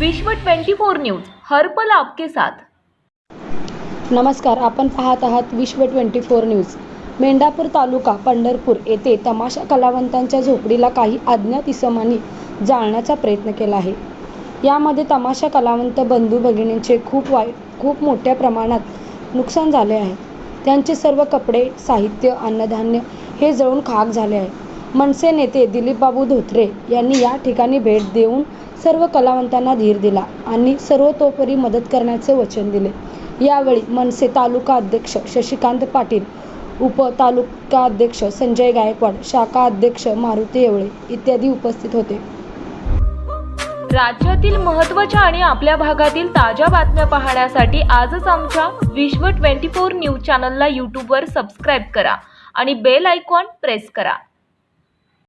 विश्व 24 न्यूज हर्पल आपके साथ. नमस्कार आपण पाहत आहात Vishwa twenty four news. Mendhapur taluka Pandharpur येथे तमाशा कलावंतांच्या झोपडीला काही अज्ञात इसमांनी जाळण्याचा प्रयत्न केला आहे. यामध्ये तमाशा कलावंत बंधू भगिनींचे खूप वाईट खूप मोठ्या प्रमाणात नुकसान झाले आहे. त्यांचे सर्व कपडे साहित्य अन्नधान्य हे जळून खाक झाले आहे. मनसे नेते दिलीपबाबू धोत्रे यांनी या ठिकाणी भेट देऊन सर्व कलावंतांना धीर दिला आणि सर्वतोपरी मदत करण्याचे वचन दिले. यावेळी मनसे तालुका अध्यक्ष शशिकांत पाटील उप तालुका अध्यक्ष संजय गायकवाड शाखा अध्यक्ष मारुती येवळे इत्यादी उपस्थित होते. राज्यातील महत्त्वाच्या आणि आपल्या भागातील ताज्या बातम्या पाहण्यासाठी आजच आमच्या विश्व 24 न्यूज चॅनलला यूट्यूबवर सबस्क्राईब करा आणि बेल आयकॉन प्रेस करा.